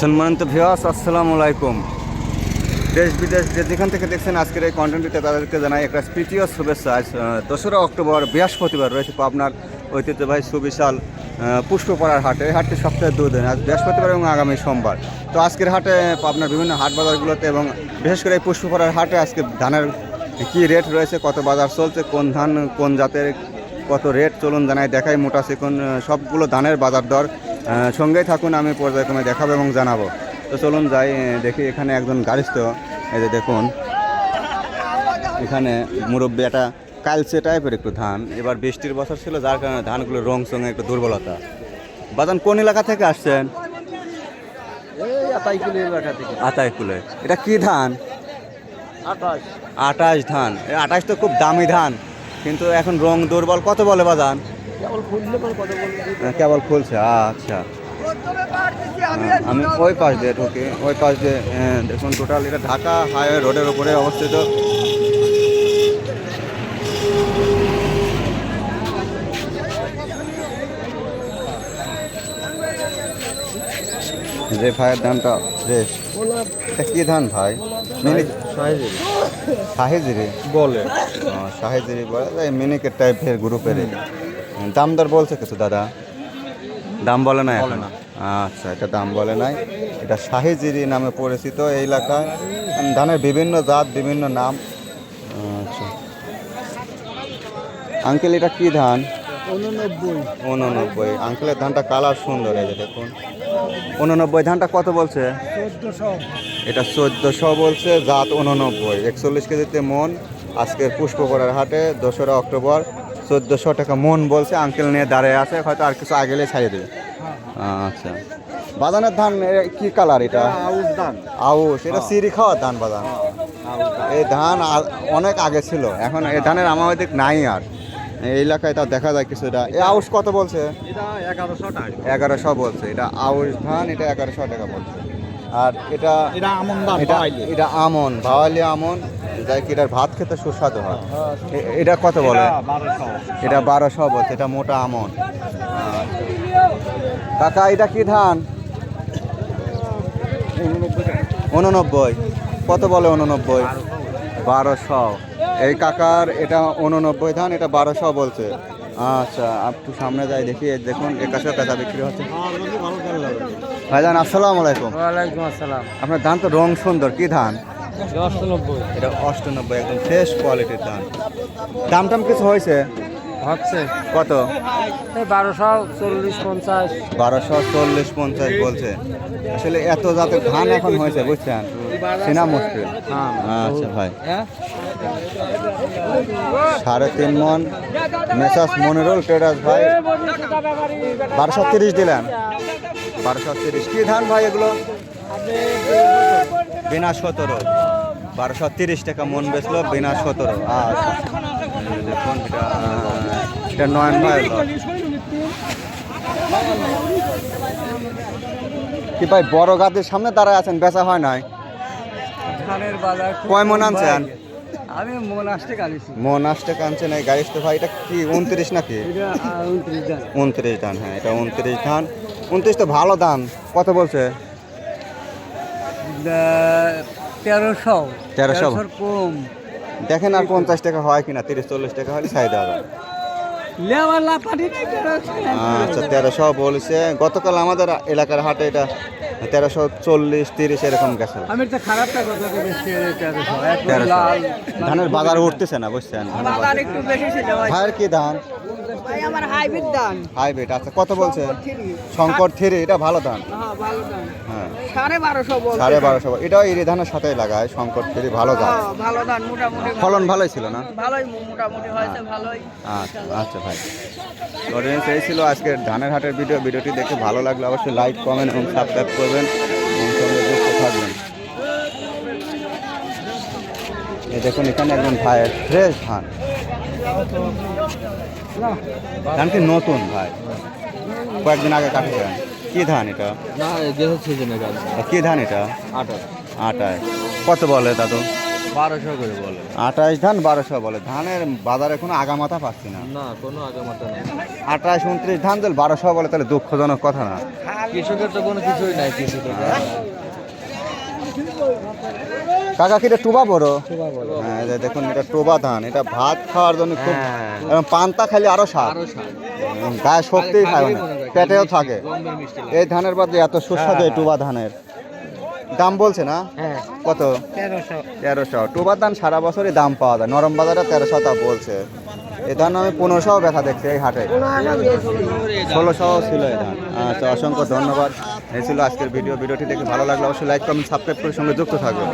সম্মানিত ভিওয়াস আসসালামু আলাইকুম। দেশ বিদেশ যে যেখান থেকে দেখছেন আজকের এই কন্টেন্টটিতে তাদেরকে জানাই একটা স্পিচিও শুভেচ্ছা। আজ দোসরা অক্টোবর বৃহস্পতিবার রয়েছে পাবনার ঐতিহ্যবাহী সুবিশাল পুষ্পপাড়ার হাট। এই হাটটি সপ্তাহে দুদিন আজ বৃহস্পতিবার এবং আগামী সোমবার। তো আজকের হাটে পাবনার বিভিন্ন হাট বাজারগুলোতে এবং বিশেষ করে এই পুষ্পপাড়ার হাটে আজকে ধানের কী রেট রয়েছে কত বাজার চলছে কোন ধান কোন জাতের কত রেট চলুন জানাই দেখাই মোটা আহ, সবগুলো ধানের বাজার দর। আহ, সঙ্গেই থাকুন আমি পর্যায়ক্রমে দেখাবো এবং জানাব। তো চলুন যাই দেখি এখানে একজন গাড়িস্থ এই যে দেখুন। এখানে মুরব্বী একটা কালচে টাইপের একটু ধান। এবার বৃষ্টির বছর ছিল যার কারণে ধানগুলোর রং সঙ্গে একটু দুর্বলতা। বাজান কোন এলাকা থেকে আসছেন? আতাইকুলি এটা কি ধান? আটাশ। ধান। আটাশ তো খুব দামি ধান কিন্তু এখন রং দুর্বল কত বলে বাজান? কেবল কত বলবি। হ্যাঁ, কেবল খুলছে আচ্ছা। হ্যাঁ, আমি ওই পাশ দিয়ে ঢুকি ওই পাশ দিয়ে হ্যাঁ, দেখুন টোটাল এটা ঢাকা হাইওয়ে রোডের উপরে অবস্থিত। যে ভাইয়ের ধানটা ফ্রেশ এটা কি ধান ভাই? মিনি শাহিজিরি। বলে। শাহিজিরি বলে মিনিকেট টাইপের গ্রুপের দাম দর বলছে কিছু দাদা? দাম বলে না। এখন? আচ্ছা এটা দাম বলে নাই। এটা শাহিজিরি নামে পরিচিত এই এলাকায়। ধানের বিভিন্ন জাত বিভিন্ন নাম। আচ্ছা। আঙ্কেল এটা কি ধান? উননব্বই। উননব্বই। আঙ্কেলের ধানটা কালার সুন্দর এই যে দেখুন। উননব্বই ধানটা কত বলছে? এটা চোদ্দোশো বলছে জাত উননব্বই। একচল্লিশ কেজিতে মন আজকের পুষ্পকরার হাটে দোসরা অক্টোবর। চোদ্দোশো টাকা মন বলছে আঙ্কেল নিয়ে দাঁড়িয়ে আছে হয়তো আর কিছু আগেলে ছাড়িয়ে দেবে। আচ্ছা। বাদানের ধান কি কালার এটা? আউশ দান আউশ এটা সিঁড়ি খাওয়ার ধান বাদান এই ধান অনেক আগে ছিল এখন এই ধানের আমাদের নাই আর। এই এলাকায় তা দেখা যায় কিছুটা। এই আউশ কত বলছে? এগারোশো বলছে এটা আউশ ধান এটা এগারোশো টাকা বলছে। আর এটা এটা আমন এটা এটা আমন ভাওয়ালি আমন। যাই কি এটার ভাত খেতে সুস্বাদু হয়। এটা কত বলে? এটা বারোশো। বলছে এটা মোটা আমন। কাকা এটা কি ধান? উননব্বই। কত বলে উননব্বই? বারোশো। এই কাকার এটা উননব্বই ধান এটা বারোশো বলছে। আচ্ছা একটু সামনে যাই দেখি দেখুন একাশো টাকা বিক্রি হচ্ছে। ভাইজান আসসালামু আলাইকুম। ওয়ালাইকুম আসসালাম। আপনার ধান তো রং সুন্দর কি ধান? অষ্টানব্বই। এটা অষ্টানব্বই একদম ফ্রেশ কোয়ালিটির ধান। দাম টাম কিছু হয়েছে? হচ্ছে। কত? বারোশো চল্লিশ পঞ্চাশ। বারোশো চল্লিশ পঞ্চাশ বলছে। আসলে এত জাতের ধান এখন হয়েছে বুঝছেন? মুশকিল। আচ্ছা ভাই। সাড়ে তিন মন। মেসাস মনিরুল ট্রেডার্স ভাই। বারোশো তিরিশ দিলেন। বারোশো তিরিশ। কি ধান ভাই এগুলো? বিনা সতেরো। বারোশো তিরিশ টাকা মন বেচলো বিনা সতেরো। আচ্ছা। এই দেখুন এটা নয়ন ভাই। কি ভাই বড় গাদের সামনে দাঁড়ায় আছেন বেচা হয় নাই? ধানের বাজার কয় মন আনছেন? আমি মন আসতে কালিছি। মন আসতে কানছেন এই গাড়িস তো ভাই এটা কি উনত্রিশ নাকি? উনত্রিশ ধান। উনত্রিশ ধান হ্যাঁ এটা উনত্রিশ ধান। উনত্রিশ তো ভালো ধান কত বলছে? তেরোশো। তেরোশো। কম। দেখেন আর পঞ্চাশ টাকা হয় কিনা তিরিশ চল্লিশ টাকা হলে ছাই দেওয়া যাবে। আচ্ছা তেরোশো বলছে। গতকাল আমাদের এলাকার হাটে এটা তেরোশো চল্লিশ তিরিশ এরকম গেছে। আমি তো খারাপটা কথা তেরোশো। একদম তেরোশো। লাল। ধানের বাজার উঠতেছে না বুঝছেন? ভাইয়ের কি ধান? ভাই আমার হাইব্রিড ধান। হাইব্রিড আচ্ছা কত বলছে শঙ্কর থ্রি এটা ভালো ধান? হ্যাঁ ভালো ধান। হ্যাঁ। সাড়ে বারোশো সাড়ে বারোশো এটাও ধানের সাথেই লাগায় শঙ্কর থ্রি ভালো ধান। হ্যাঁ, ভালো ধান মোটামুটি ফলন ভালোই ছিল না? ভালোই মোটামুটি হয়েছে ভালোই। আচ্ছা আচ্ছা ভাই। অডিয়েন্স এই ছিল আজকের ধানের হাটের ভিডিও। ভিডিওটি দেখে ভালো লাগলে অবশ্যই লাইক কমেন্ট এবং সাবস্ক্রাইব করবেন। এবং সঙ্গে যুক্ত থাকবেন। এই দেখুন এখানে একজন ভাইয়ের ফ্রেশ ধান। ধান কি নতুন ভাই। কয়েকদিন আগে কাটেছেন কি ধান এটা? কি ধান এটা? আটায় কত বলে দাদু? বারোশো করে বলে। আঠাশ ধান বারোশো বলে। ধানের বাজারে কোনো আগামাথা পাচ্ছি না। না কোনো আগামাতা নেই। আঠাশ উনত্রিশ ধান দিল বারোশো বলে তাহলে দুঃখজনক কথা না। কৃষকের তো কোনো কিছুই নাই কৃষকের। কাকা কি এটা টুবা বড়? হ্যাঁ এই যে দেখুন এটা টোবা ধান এটা ভাত খাওয়ার জন্য খুব হ্যাঁ। এবং পান্তা খাইলে আরও স্বাদ। গায়ে শক্তিই খায় না পেটেও থাকে। এই ধানের বাদে এত সুস্বাদু এই টুবা ধানের। দাম বলছে না? হ্যাঁ। কত? তেরোশো। তেরোশো। ধান সারা বছরই দাম পাওয়া যায়। নরম বাজারে তেরোশো তা বলছে। এই ধান আমি পনেরোশো ব্যথা দেখছি এই হাটে। ষোলোশো ছিল এই ধান। আচ্ছা অসংখ্য ধন্যবাদ। এই ছিল আজকের ভিডিও। ভিডিওটি দেখে ভালো লাগলে অবশ্যই লাইক কমেন্ট সাবস্ক্রাইব করে সঙ্গে যুক্ত থাকবেন।